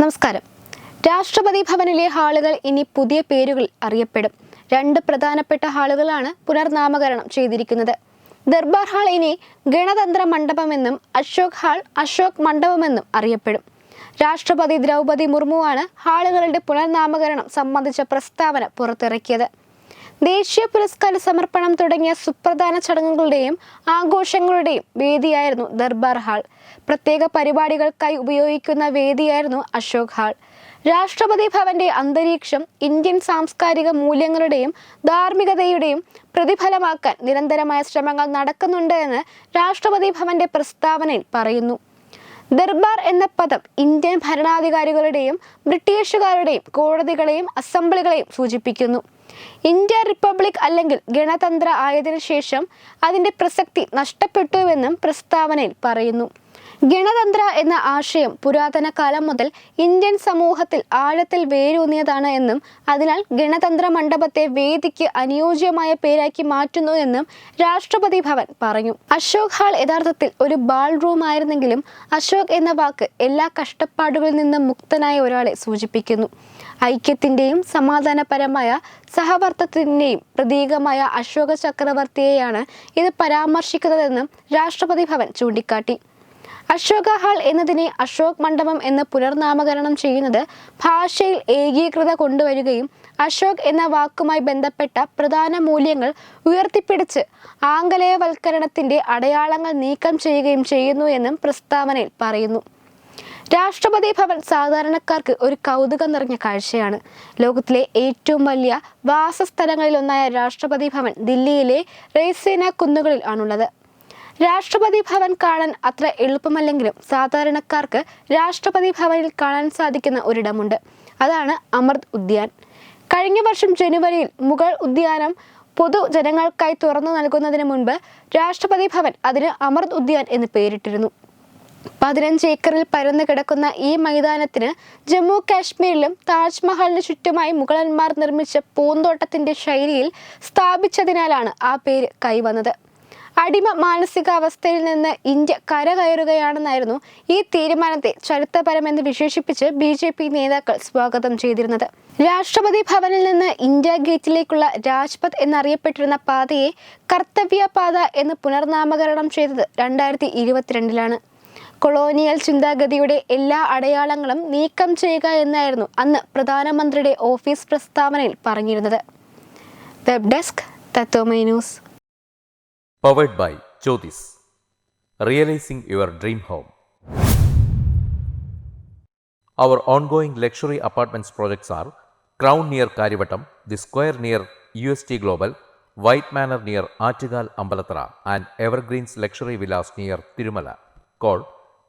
നമസ്കാരം. രാഷ്ട്രപതി ഭവനിലെ ഹാളുകൾ ഇനി പുതിയ പേരുകൾ അറിയപ്പെടും. രണ്ട് പ്രധാനപ്പെട്ട ഹാളുകളാണ് പുനർനാമകരണം ചെയ്തിരിക്കുന്നത്. ദർബാർ ഹാൾ ഇനി ഗണതന്ത്ര മണ്ഡപമെന്നും അശോക് ഹാൾ അശോക് മണ്ഡപമെന്നും അറിയപ്പെടും. രാഷ്ട്രപതി ദ്രൗപദി മുർമുവാണ് ഹാളുകളുടെ പുനർനാമകരണം സംബന്ധിച്ച പ്രസ്താവന പുറത്തിറക്കിയത്. ദേശീയ പുരസ്കാര സമർപ്പണം തുടങ്ങിയ സുപ്രധാന ചടങ്ങുകളുടെയും ആഘോഷങ്ങളുടെയും വേദിയായിരുന്നു ദർബാർ ഹാൾ. പ്രത്യേക പരിപാടികൾക്കായി ഉപയോഗിക്കുന്ന വേദിയായിരുന്നു അശോക് ഹാൾ. രാഷ്ട്രപതി ഭവന്റെ അന്തരീക്ഷം ഇന്ത്യൻ സാംസ്കാരിക മൂല്യങ്ങളുടെയും ധാർമ്മികതയുടെയും പ്രതിഫലമാക്കാൻ നിരന്തരമായ ശ്രമങ്ങൾ നടക്കുന്നുണ്ട് എന്ന് രാഷ്ട്രപതി ഭവന്റെ പ്രസ്താവനയിൽ പറയുന്നു. ദർബാർ എന്ന പദം ഇന്ത്യൻ ഭരണാധികാരികളുടെയും ബ്രിട്ടീഷുകാരുടെയും കോടതികളെയും അസംബ്ലികളെയും സൂചിപ്പിക്കുന്നു. ഇന്ത്യ റിപ്പബ്ലിക് അല്ലെങ്കിൽ ഗണതന്ത്ര ആയതിനു ശേഷം അതിന്റെ പ്രസക്തി നഷ്ടപ്പെട്ടുവെന്നും പ്രസ്താവനയിൽ പറയുന്നു. ഗണതന്ത്ര എന്ന ആശയം പുരാതന കാലം മുതൽ ഇന്ത്യൻ സമൂഹത്തിൽ ആഴത്തിൽ വേരൂന്നിയതാണ് എന്നും അതിനാൽ ഗണതന്ത്ര മണ്ഡപത്തെ വേദിക്ക് അനുയോജ്യമായ പേരാക്കി മാറ്റുന്നു എന്നും രാഷ്ട്രപതി ഭവൻ പറഞ്ഞു. അശോക് ഹാൾ യഥാർത്ഥത്തിൽ ഒരു ബാൾ റൂം ആയിരുന്നെങ്കിലും അശോക് എന്ന വാക്ക് എല്ലാ കഷ്ടപ്പാടുകളിൽ നിന്നും മുക്തനായ ഒരാളെ സൂചിപ്പിക്കുന്നു. ഐക്യത്തിന്റെയും സമാധാനപരമായ സഹവർത്തത്തിന്റെയും പ്രതീകമായ അശോക ചക്രവർത്തിയെയാണ് ഇത് പരാമർശിക്കുന്നതെന്നും രാഷ്ട്രപതി ഭവൻ ചൂണ്ടിക്കാട്ടി. അശോക ഹാൾ എന്നതിനെ അശോക് മണ്ഡപം എന്ന് പുനർനാമകരണം ചെയ്യുന്നത് ഭാഷയിൽ ഏകീകൃത കൊണ്ടുവരികയും അശോക് എന്ന വാക്കുമായി ബന്ധപ്പെട്ട പ്രധാന മൂല്യങ്ങൾ ഉയർത്തിപ്പിടിച്ച് ആംഗലേയവൽക്കരണത്തിന്റെ അടയാളങ്ങൾ നീക്കം ചെയ്യുകയും ചെയ്യുന്നു എന്നും പ്രസ്താവനയിൽ പറയുന്നു. രാഷ്ട്രപതി ഭവൻ സാധാരണക്കാർക്ക് ഒരു കൗതുകം നിറഞ്ഞ കാഴ്ചയാണ്. ലോകത്തിലെ ഏറ്റവും വലിയ വാസസ്ഥലങ്ങളിലൊന്നായ രാഷ്ട്രപതി ഭവൻ ദില്ലിയിലെ റെയ്സേന കുന്നുകളിൽ ആണുള്ളത്. രാഷ്ട്രപതി ഭവൻ കാണാൻ അത്ര എളുപ്പമല്ലെങ്കിലും സാധാരണക്കാർക്ക് രാഷ്ട്രപതി ഭവനിൽ കാണാൻ സാധിക്കുന്ന ഒരിടമുണ്ട്. അതാണ് അമൃത് ഉദ്യാൻ. കഴിഞ്ഞ വർഷം ജനുവരിയിൽ മുഗൾ ഉദ്യാനം പൊതുജനങ്ങൾക്കായി തുറന്നു നൽകുന്നതിന് മുൻപ് രാഷ്ട്രപതി ഭവൻ അതിന് അമൃത് ഉദ്യാൻ എന്ന് പേരിട്ടിരുന്നു. പതിനഞ്ച് ഏക്കറിൽ പരന്നു കിടക്കുന്ന ഈ മൈതാനത്തിന് ജമ്മു കാശ്മീരിലും താജ്മഹലിന് ചുറ്റുമായി മുഗളന്മാർ നിർമ്മിച്ച പൂന്തോട്ടത്തിന്റെ ശൈലിയിൽ സ്ഥാപിച്ചതിനാലാണ് ആ പേര് കൈവന്നത്. അടിമ മാനസികാവസ്ഥയിൽ നിന്ന് ഇന്ത്യ കരകയറുകയാണെന്നായിരുന്നു ഈ തീരുമാനത്തെ ചരിത്രപരമെന്ന് വിശേഷിപ്പിച്ച് ബി ജെ പി നേതാക്കൾ സ്വാഗതം ചെയ്തിരുന്നത്. രാഷ്ട്രപതി ഭവനിൽ നിന്ന് ഇന്ത്യ ഗേറ്റിലേക്കുള്ള രാജ്പഥ് എന്നറിയപ്പെട്ടിരുന്ന പാതയെ കർത്തവ്യ പാത എന്ന് പുനർനാമകരണം ചെയ്തത് രണ്ടായിരത്തി ഇരുപത്തിരണ്ടിലാണ്. കൊളോണിയൽ ചിന്താഗതിയുടെ എല്ലാ അടയാളങ്ങളും നീക്കം ചെയ്യുക എന്നായിരുന്നു അന്ന് പ്രധാനമന്ത്രിയുടെ ഓഫീസ് പ്രസ്താവനയിൽ പറഞ്ഞിരുന്നത് web desk Tatvamayi news powered by Jyothis realising your dream home Our ongoing luxury apartments projects are Crown near Karivattam, The Square near UST Global, White Manor near Achigal Ambalatra,